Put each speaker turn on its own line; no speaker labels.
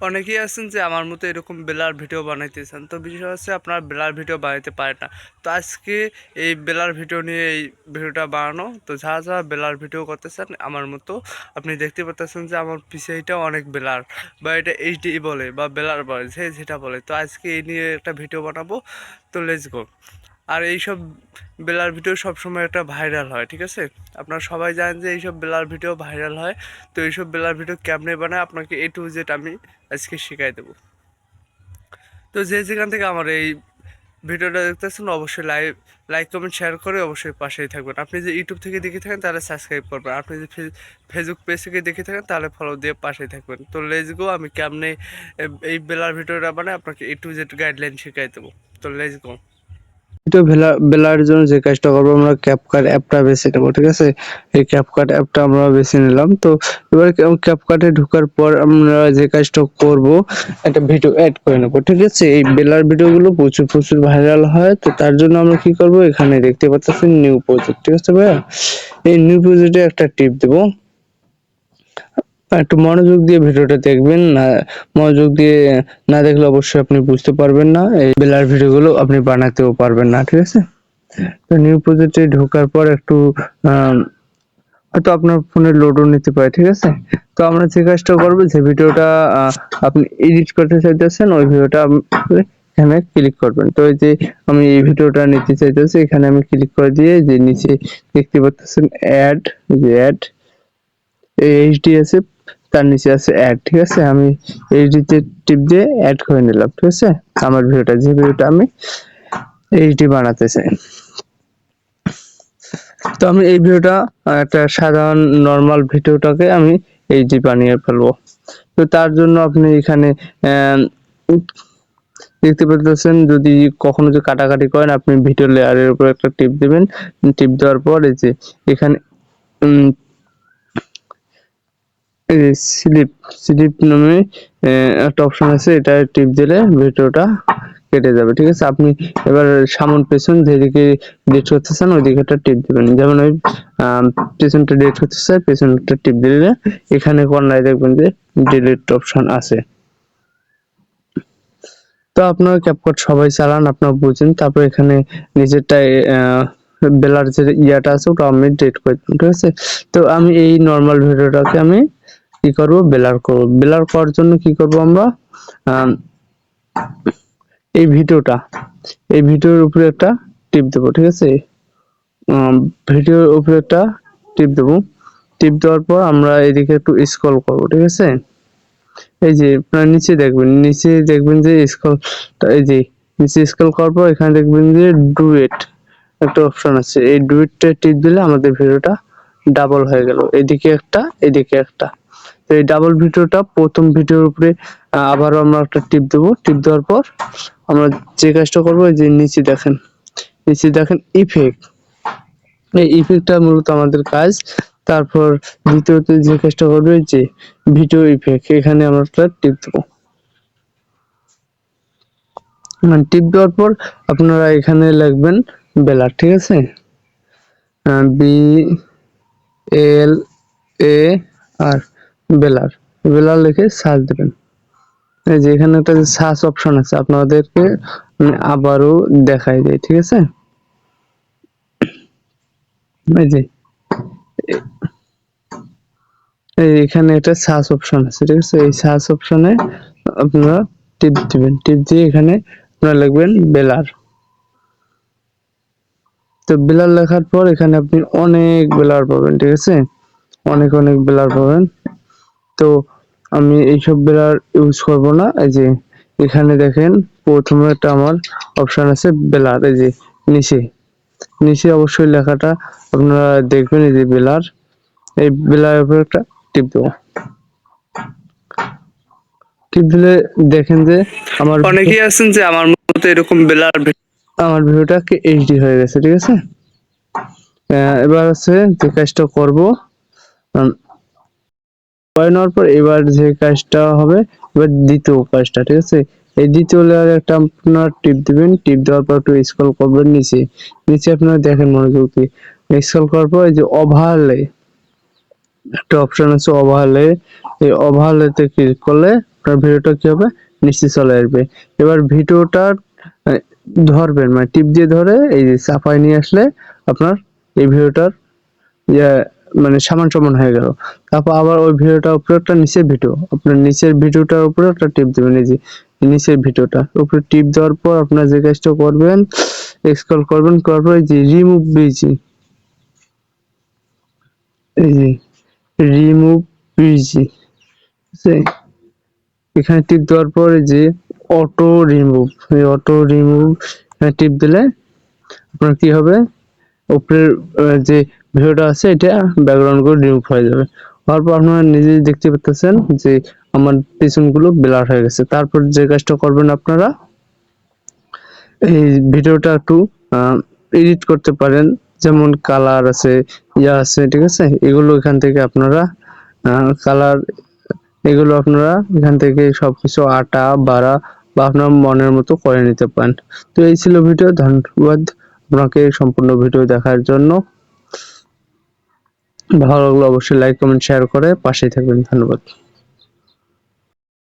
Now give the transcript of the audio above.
অনেকেই আছেন যে আমার মতো এরকম বেলার ভিডিও বানাইতেছেন। তো বিষয় হচ্ছে আপনার বেলার ভিডিও বানাইতে পারে না। তো আজকে এই বেলার ভিডিও নিয়ে এই ভিডিওটা বানানো। তো যারা যারা বেলার ভিডিও করতেছেন, আমার মতো আপনি দেখতে পাচ্ছেন যে আমার পিছিয়ে অনেক বেলার বা এটা এইচডি বলে বা বেলার বলে, যে যেটা বলে। তো আজকে এই নিয়ে একটা ভিডিও বানাবো। তো লেটস গো আর এইসব বেলার ভিডিও সবসময় একটা ভাইরাল হয়, ঠিক আছে? আপনারা সবাই জানেন যে এইসব বেলার ভিডিও ভাইরাল হয়, তো এইসব বেলার ভিডিও কেমনে বানায়? আপনাকে এ টু জেড আমি আজকে শিখাই দেবো। তো যে যেখান থেকে আমার এই ভিডিওটা দেখতেছেন, অবশ্যই লাইক লাইক কমেন্ট শেয়ার করে অবশ্যই পাশেই থাকবেন। আপনি যে ইউটিউব থেকে দেখে থাকেন, তাহলে সাবস্ক্রাইব করবেন। আপনি যদি ফেসবুক পেজ থেকে দেখে থাকেন, তাহলে ফলো দিয়ে পাশেই থাকবেন। তো লেজ গো আমি কেমনে এই বেলার ভিডিওটা বানাই আপনাকে এ টু জেড গাইডলাইন শিখাই দেবো। তো লেজ গো
ভিডিও বেলা বেলার জন্য যে কাজটা করব, আমরা ক্যাপকাট অ্যাপটা বেছে নেব, ঠিক আছে? এই ক্যাপকাট অ্যাপটা আমরা বেছে নিলাম। তো এবার ক্যাপকাটে ঢোকার পর আমরা যে কাজটা করব, একটা ভিডিও অ্যাড করে নেব, ঠিক আছে? এই বেলার ভিডিওগুলো প্রচুর প্রচুর ভাইরাল হয়, তো তার জন্য আমরা কি করব? এখানে দেখতে পাচ্ছেন নিউ প্রজেক্ট ঠিক আছে ভাইয়া? এই নিউ প্রজেক্টে একটা টিপ দেবো। একটু মনোযোগ দিয়ে ভিডিওটা দেখবেন, না, মনোযোগ দিয়ে না দেখলে অবশ্যই আপনি বুঝতে পারবেন না, এই বেলার ভিডিওগুলো আপনি বানাতেও পারবেন না, ঠিক আছে? তো নিউ প্রজেক্টে ঢোকার পর একটু হয়তো আপনার ফোনে লোডও নিতে পারে, ঠিক আছে? তো আমরা যে কাজটা করব, যে ভিডিওটা আপনি এডিট করতে চাইতেছেন, ওই ভিডিওটা এখানে ক্লিক করবেন। তো এই যে আমি এই ভিডিওটা নিতে চাইতেছি, এখানে আমি ক্লিক করে দিয়ে যে নিচে দেখতে পাচ্ছেন অ্যাড যে অ্যাড এইচডি আছে তার নিচে আছে অ্যাড ঠিক আছে? আমি এইচডিতে টিপ দিয়ে অ্যাড করে নিলাম, ঠিক আছে? আমার ভিডিওটা, যে ভিডিওটা আমি এইচডি বানাতে চাই। তো আমি এই ভিডিওটা একটা সাধারণ নর্মাল ভিডিওটাকে আমি এইচডি বানিয়ে ফেলব। তো তার জন্য আপনি এখানে দেখতে পাচ্ছেন, যদি কখনো যদি কাটাকাটি করেন, আপনি ভিডিও লেয়ারের উপর একটা টিপ দেবেন। টিপ দেওয়ার পর এই যে এখানে স্লিপ স্লিপ নামে একটা অপশন আছে, এটা টিপ দিলে ভিডিওটা কেটে যাবে, ঠিক আছে? আপনি এবার সামন পেছন যেদিকে ডিলিট করতে চান, ওইদিকে একটা টিপ দেবেন। যেমন ওই পেছনটা ডিলিট করতে চাই, পেছনটা টিপ দিলে এখানে কর্নারে দেখবেন যে ডিলিট অপশন আছে। তো আপনার ক্যাপকাট সবাই চালান, আপনার বুঝেন। তারপর এখানে নিজেরটাই বেলার যে ইয়াটা আছে, ওটা আমি ডিলিট করে ঠিক আছে? তো আমি এই নর্মাল ভিডিওটাকে আমি কি করব? বেলার করব বেলার করার জন্য কি করব আমরা? আম, এই ভিডিওটা এই ভিডিওর উপরে একটা টিপ দেবো ঠিক আছে? ভিডিওর উপরে একটা টিপ দেবো। টিপ দেওয়ার পর আমরা এদিকে একটু স্ক্রল করব ঠিক আছে? এই যে আপনার নিচে দেখবেন নিচে দেখবেন যে স্ক্রল এই যে নিচে স্ক্রল করার পর এখানে দেখবেন যে ডুয়েট একটা অপশন আছে। এই ডুয়েটটা টিপ দিলে আমাদের ভিডিওটা ডাবল হয়ে গেল। এদিকে একটা এদিকে একটা। তো এই ডাবল ভিডিওটা প্রথম ভিডিওর উপরে আবারও আমরা একটা টিপ দেবো। টিপ দেওয়ার পর আমরা যে কাজটা করব যে নিচে দেখেন। নিচে দেখেন ইফেক্ট এই ইফেক্টটা মূলত আমাদের কাজ। তারপর দ্বিতীয়ত যে কাজটা করবে যে ভিডিও ইফেক্ট এখানে আমরা একটা টিপ দেবো। টিপ দেওয়ার পর আপনারা এখানে লিখবেন বেলার, ঠিক আছে? বি এল এ আর বেলার। বেলার লিখে সার্চ দেবেন। এই যে এখানে একটা সার্চ অপশন আছে, আপনাদেরকে আবারও দেখাই দেয় ঠিক আছে? এই যে এখানে একটা সার্চ অপশন আছে, ঠিক আছে? এই সার্চ অপশনে আপনারা টিপ দিবেন। টিপ দিয়ে এখানে আপনারা লিখবেন বেলার। তো বেলার লেখার পর এখানে আপনি অনেক বেলার পাবেন, ঠিক আছে? অনেক অনেক বেলার পাবেন। তো আমি এইসব বেলার ইউজ করব না। এই যে এখানে দেখেন প্রথমে একটা আমার অপশন আছে বেলার এই যে নিচে। নিচে অবশ্যই লেখাটা আপনারা দেখবেন এই যে বেলার। এই বেলার উপর একটা টিপ দেবো। টিপ দিলে দেখেন যে আমার
অনেকেই আছেন যে আমার মতো এরকম বেলার
আমার ভিডিওটা এইচডি হয়ে গেছে ঠিক আছে? এবার হচ্ছে যে কাজটা করব। করে নেওয়ার পর এবার যে কাজটা হবে, এবার দ্বিতীয় কাজটা, ঠিক আছে? এই দ্বিতীয় লেয়ারে একটা আপনার টিপ দিবেন। টিপ দেওয়ার পর একটু স্ক্রল করবেন নিচে। নিচে আপনারা দেখেন মনোযোগ দিয়ে স্ক্রল করার পর এই যে ওভারলে একটা অপশন আছে ওভারলে এই ওভারলেতে ক্লিক করলে আপনার ভিডিওটা কি হবে? নিচে চলে আসবে। এবার ভিডিওটা ধরবেন মানে টিপ দিয়ে ধরে এই যে চাপায় নিয়ে আসলে আপনার এই ভিডিওটার ইয়ে মানে সামান সমান হয়ে গেল। তারপর আবার ওই ভিডিওটার উপরে একটা নিচের ভিডিও আপনার নিচের ভিডিওটার উপরে একটা টিপ দেবেন, এই যে নিচের ভিডিওটা। উপরে টিপ দেওয়ার পর আপনার যে কাজটা করবেন স্ক্রল করবেন, করার পর এই যে রিমুভ বিজি এই যে রিমুভ বিজি এখানে টিপ দেওয়ার পর এই যে অটো রিমুভ এই অটো রিমুভ টিপ দিলে আপনার কি হবে? উপরের যে ভিডিওটা আছে, এটা ব্যাকগ্রাউন্ড করে রিমুভ হয়ে যাবে। হওয়ার পর আপনারা নিজেই দেখতে পাচ্ছেন যে আমার পিছনগুলো ব্লার হয়ে গেছে। তারপর যে কাজটা করবেন আপনারা, এই ভিডিওটা একটু এডিট করতে পারেন। যেমন কালার আছে, ইয়া আছে, ঠিক আছে? এগুলো এখান থেকে আপনারা কালার এগুলো আপনারা এখান থেকে সবকিছু আটা, বাড়া বা আপনার মনের মতো করে নিতে পারেন। তো এই ছিল ভিডিও, ধন্যবাদ আপনাকে সম্পূর্ণ ভিডিও দেখার জন্য। ভালো লাগলে অবশ্যই লাইক কমেন্ট শেয়ার করে পাশেই থাকবেন। ধন্যবাদ।